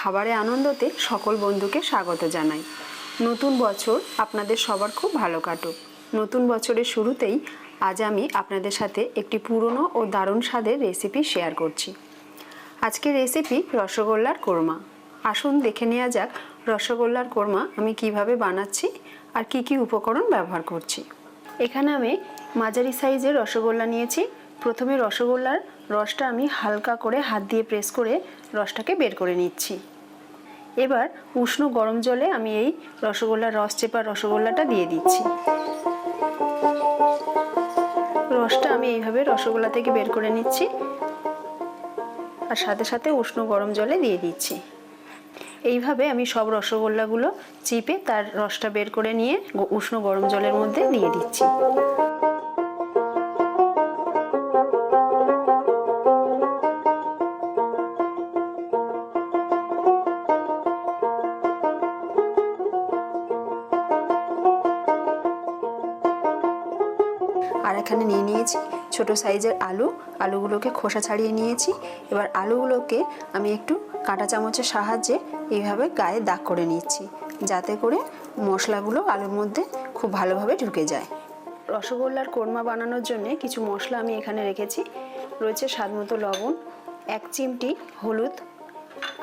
খাবারে আনন্দতে সকল বন্ধুকে স্বাগত জানাই। নতুন বছর আপনাদের সবার খুব ভালো কাটুক। নতুন বছরের শুরুতেই আজ আমি আপনাদের সাথে একটি পুরনো ও দারুণ স্বাদের রেসিপি শেয়ার করছি। আজকের রেসিপি রসগোল্লার কোরমা। আসুন দেখে নেওয়া যাক রসগোল্লার কোরমা আমি কীভাবে বানাচ্ছি আর কি কি উপকরণ ব্যবহার করছি। এখানে আমি মাঝারি সাইজের রসগোল্লা নিয়েছি। প্রথমে রসগোল্লার রসটা আমি হালকা করে হাত দিয়ে প্রেস করে রসটাকে বের করে নিচ্ছি। এবার উষ্ণ গরম জলে আমি এই রসগোল্লার রস চেপা রসগোল্লাটা দিয়ে দিচ্ছি। রসটা আমি এইভাবে রসগোল্লা থেকে বের করে নিচ্ছি আর সাথে সাথে উষ্ণ গরম জলে দিয়ে দিচ্ছি। এইভাবে আমি সব রসগোল্লাগুলো চিপে তার রসটা বের করে নিয়ে উষ্ণ গরম জলের মধ্যে দিয়ে দিচ্ছি। নিয়েছি। ছোট সাইজের আলু, আলুগুলোকে খোসা ছাড়িয়ে নিয়েছি। এবার আলুগুলোকে আমি একটু কাঁটা চামচের সাহায্যে এইভাবে গায়ে দাগ করে নিচ্ছি, যাতে করে মশলাগুলো আলুর মধ্যে খুব ভালোভাবে ঢুকে যায়। রসগোল্লার কোরমা বানানোর জন্য কিছু মশলা আমি এখানে রেখেছি। রয়েছে স্বাদমতো লবণ, এক চিমটি হলুদ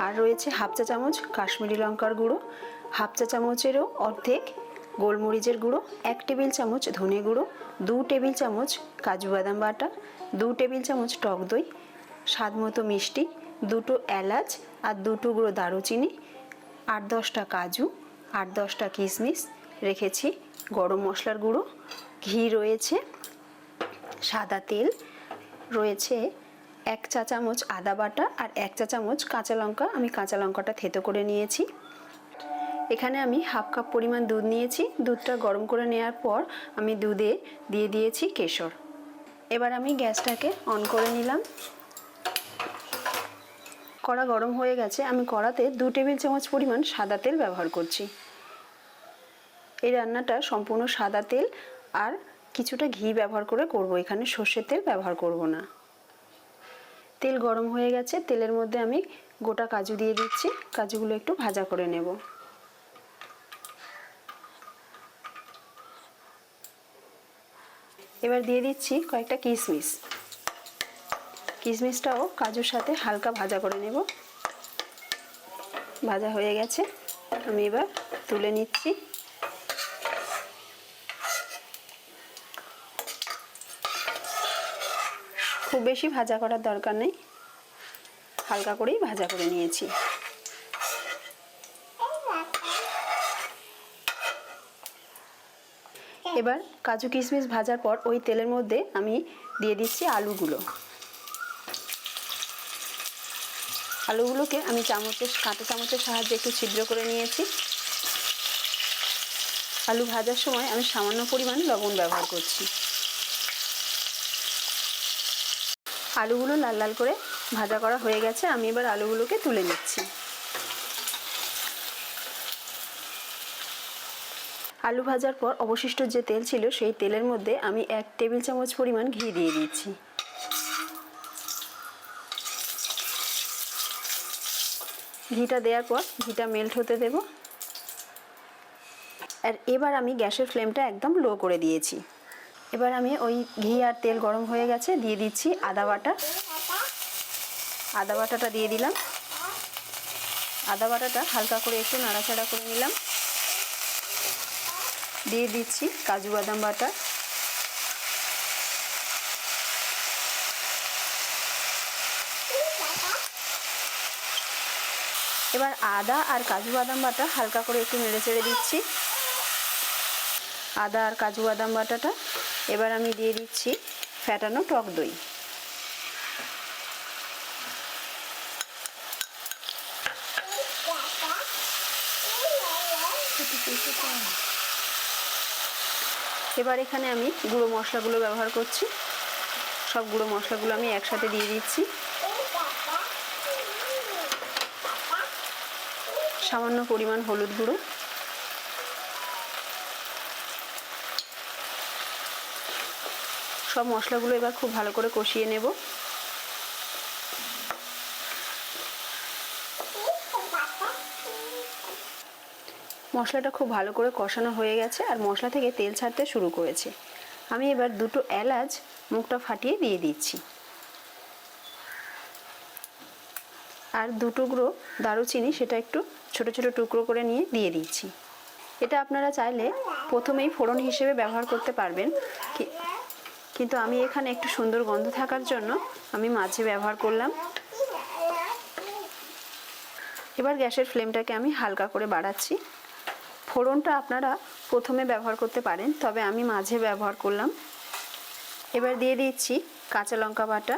আর রয়েছে হাফ চা চামচ কাশ্মীরি লঙ্কার গুঁড়ো। হাফ চা চামচেরও অর্ধেক গোলমরিচের গুঁড়ো, এক টেবিল চামচ ধনে গুঁড়ো, দু টেবিল চামচ কাজু বাদাম বাটা, দু টেবিল চামচ টক দই, স্বাদ মতো মিষ্টি, দুটো এলাচ আর দু টুকরো দারুচিনি, আট দশটা কাজু, আট দশটা কিশমিশ রেখেছি গরম মশলার গুঁড়ো, ঘি রয়েছে সাদা তেল, রয়েছে এক চা চামচ আদা বাটা আর এক চা চামচ কাঁচা লঙ্কা, আমি কাঁচা লঙ্কাটা থেতো করে নিয়েছি। এখানে আমি হাফ কাপ পরিমাণ দুধ নিয়েছি। দুধটা গরম করে নেওয়ার পর আমি দুধে দিয়ে দিয়েছি কেশর। এবার আমি গ্যাসটাকে অন করে নিলাম। কড়া গরম হয়ে গেছে। আমি কড়াতে দু টেবিল চামচ পরিমাণ সাদা তেল ব্যবহার করছি। এই রান্নাটা সম্পূর্ণ সাদা তেল আর কিছুটা ঘি ব্যবহার করে করব। এখানে সর্ষের তেল ব্যবহার করব না। তেল গরম হয়ে গেছে। তেলের মধ্যে আমি গোটা কাজু দিয়ে দিচ্ছি। কাজুগুলো একটু ভাজা করে নেব। এবার দিয়ে দিচ্ছি কয়েকটা কিশমিশ। কিশমিশটাও কাজুর সাথে হালকা ভাজা করে নেব। ভাজা হয়ে গেছে। আমি এবার তুলে নিচ্ছি। খুব বেশি ভাজা করার দরকার নেই। হালকা করেই ভাজা করে নিয়েছি। এবার কাজু কিশমিশ ভাজার পর ওই তেলের মধ্যে আমি দিয়ে দিচ্ছি আলুগুলো। আলুগুলোকে আমি চামচের কাঁটা চামচের সাহায্যে একটু ছিদ্র করে নিয়েছি। আলু ভাজার সময় আমি সামান্য পরিমাণ লবণ ব্যবহার করছি। আলুগুলো লাল লাল করে ভাজা করা হয়ে গেছে, আমি এবার আলুগুলোকে তুলে নিচ্ছি। আলু ভাজার পর অবশিষ্ট যে তেল ছিল, সেই তেলের মধ্যে আমি এক টেবিল চামচ পরিমাণ ঘি দিয়ে দিচ্ছি। ঘিটা দেওয়ার পর ঘিটা মেল্ট হতে দেব। আর এবার আমি গ্যাসের ফ্লেমটা একদম লো করে দিয়েছি। এবার আমি ওই ঘি আর তেল গরম হয়ে গেছে, দিয়ে দিচ্ছি আদা বাটা। আদা বাটাটা দিয়ে দিলাম। আদা বাটাটা হালকা করে একটু নাড়াচাড়া করে নিলাম। দিয়ে দিচ্ছি কাজু বাদাম বাটা। এবার আদা আর কাজু বাদাম বাটা হালকা করে একটু নেড়ে চেড়ে দিচ্ছি। আদা আর কাজু বাদাম বাটাটা এবার আমি দিয়ে দিচ্ছি ফ্যাটানো টক দই। এবার এখানে আমি গুঁড়ো মশলাগুলো ব্যবহার করছি। সব গুঁড়ো মশলাগুলো আমি একসাথে দিয়ে দিচ্ছি। সামান্য পরিমাণ হলুদ গুঁড়ো। সব মশলাগুলো এবার খুব ভালো করে কষিয়ে নেব। মশলাটা খুব ভালো করে কষানো হয়ে গেছে আর মশলা থেকে তেল ছাড়তে শুরু করেছে। আমি এবার দুটো এলাচ মুখটা ফাটিয়ে দিয়ে দিচ্ছি। আর দু টুকরো দারুচিনি সেটা একটু ছোট ছোট টুকরো করে নিয়ে দিয়ে দিচ্ছি। এটা আপনারা চাইলে প্রথমেই ফোড়ন হিসেবে ব্যবহার করতে পারবেন। কিন্তু আমি এখানে একটু সুন্দর গন্ধ থাকার জন্য আমি মাঝে ব্যবহার করলাম। এবার গ্যাসের ফ্লেমটাকে আমি হালকা করে বাড়াচ্ছি। ফোড়নটা আপনারা প্রথমে ব্যবহার করতে পারেন, তবে আমি মাঝে ব্যবহার করলাম। এবার দিয়ে দিচ্ছি কাঁচা লঙ্কা বাটা।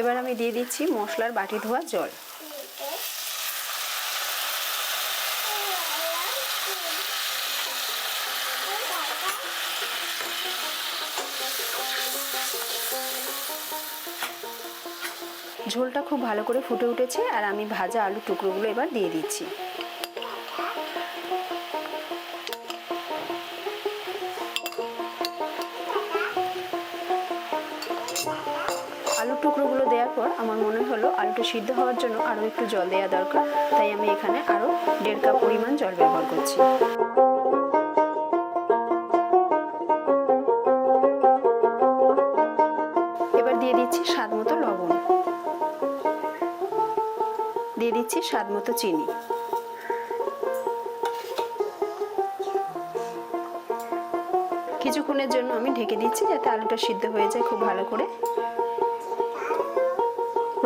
এবার আমি দিয়ে দিচ্ছি মশলার বাটি ধোয়া জল। ঝোলটা খুব ভালো করে ফুটে উঠেছে আর আমি ভাজা আলু টুকরোগুলো এবার দিয়ে দিচ্ছি। আলুর টুকরোগুলো দেওয়ার পর আমার মনে হলো আলুটা সিদ্ধ হওয়ার জন্য আরও একটু জল দেওয়া দরকার, তাই আমি এখানে আরও দেড় কাপ পরিমাণ জল ব্যবহার করছি। এবার দিয়ে দিচ্ছি স্বাদ দিচ্ছি স্বাদ মতো চিনি। কিছুক্ষণের জন্য আমি ঢেকে দিচ্ছি যাতে আলুটা সিদ্ধ হয়ে যায় খুব ভালো করে।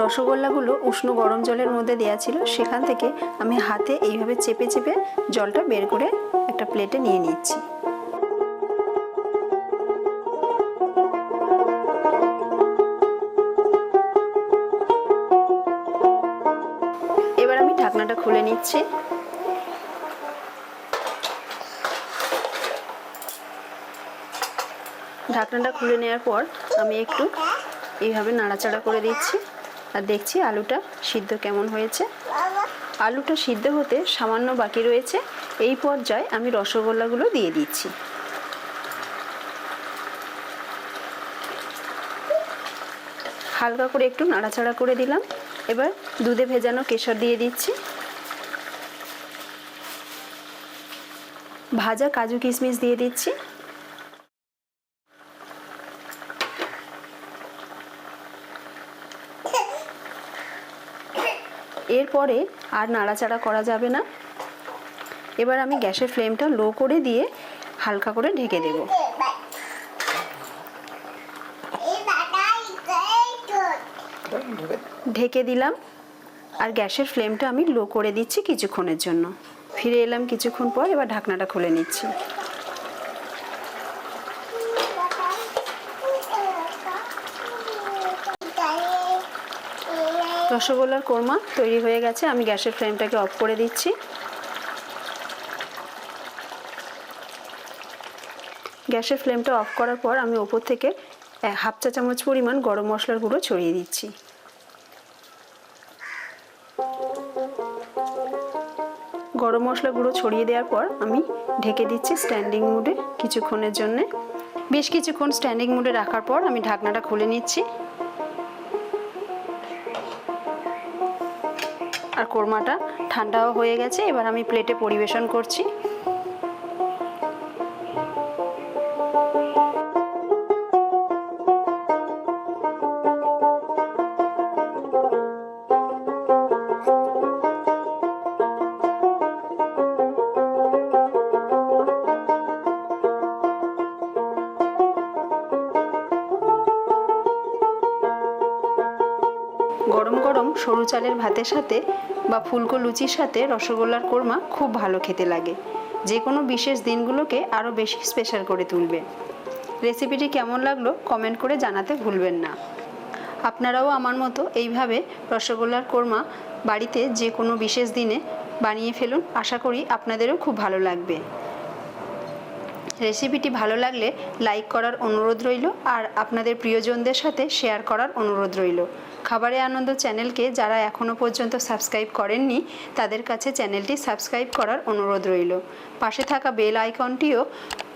রসগোল্লাগুলো উষ্ণ গরম জলের মধ্যে দেওয়া ছিল, সেখান থেকে আমি হাতে এইভাবে চেপে চেপে জলটা বের করে একটা প্লেটে নিয়ে নিচ্ছি। ঢাকনাটা খুলে নিচ্ছি। ঢাকনাটা খুলে নেওয়ার পর আমি একটু এইভাবে নাড়াচাড়া করে দিচ্ছি আর দেখছি আলুটা সিদ্ধ কেমন হয়েছে। আলুটা সিদ্ধ হতে সামান্য বাকি রয়েছে। এই পর্যায়ে আমি রসগোল্লাগুলো দিয়ে দিচ্ছি। হালকা করে একটু নাড়াচাড়া করে দিলাম। এবার দুধে ভেজানো কেশর দিয়ে দিচ্ছি। ভাজা কাজু কিশমিশ দিয়ে দিচ্ছি। এরপরে আর নাড়াচাড়া করা যাবে না। এবার আমি গ্যাসের ফ্লেমটা লো করে দিয়ে হালকা করে ঢেকে দেব। ঢেকে দিলাম। আর গ্যাসের ফ্লেমটা আমি লো করে দিচ্ছি কিছুক্ষণের জন্য। ফিরে এলাম কিছুক্ষণ পর, এবার ঢাকনাটা খুলে নিচ্ছি। রসগোল্লার কোরমা তৈরি হয়ে গেছে। আমি গ্যাসের ফ্লেমটাকে অফ করে দিচ্ছি। গ্যাসের ফ্লেমটা অফ করার পর আমি ওপর থেকে হাফ চা চামচ পরিমাণ গরম মশলার গুঁড়ো ছড়িয়ে দিচ্ছি। গরম মশলা গুঁড়ো ছড়িয়ে দেওয়ার পর আমি ঢেকে দিচ্ছি স্ট্যান্ডিং মুডে কিছুক্ষণের জন্যে। বেশ কিছুক্ষণ স্ট্যান্ডিং মুডে রাখার পর আমি ঢাকনাটা খুলে নিচ্ছি। আর কোরমাটা ঠান্ডাও হয়ে গেছে, এবার আমি প্লেটে পরিবেশন করছি। সরু চালের ভাতের সাথে বা ফুলকো লুচির সাথে রসগোল্লার কোরমা খুব ভালো খেতে লাগে। যে কোনো বিশেষ দিনগুলোকে আরও বেশি স্পেশাল করে তুলবে। রেসিপিটি কেমন লাগল কমেন্ট করে জানাতে ভুলবেন না। আপনারাও আমার মতো এইভাবে রসগোল্লার কোরমা বাড়িতে যে কোনো বিশেষ দিনে বানিয়ে ফেলুন, আশা করি আপনাদেরও খুব ভালো লাগবে। রেসিপিটি ভালো লাগলে লাইক করার অনুরোধ রইল আর আপনাদের প্রিয়জনদের সাথে শেয়ার করার অনুরোধ রইল। খাবারে আনন্দ চ্যানেলকে যারা এখনও পর্যন্ত সাবস্ক্রাইব করেননি, তাদের কাছে চ্যানেলটি সাবস্ক্রাইব করার অনুরোধ রইল। পাশে থাকা বেল আইকনটিও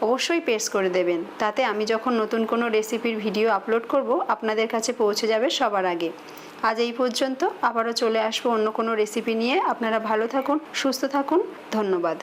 অবশ্যই প্রেস করে দেবেন, তাতে আমি যখন নতুন কোনো রেসিপির ভিডিও আপলোড করব, আপনাদের কাছে পৌঁছে যাবে সবার আগে। আজ এই পর্যন্ত, আবারও চলে আসব অন্য কোনো রেসিপি নিয়ে। আপনারা ভালো থাকুন, সুস্থ থাকুন, ধন্যবাদ।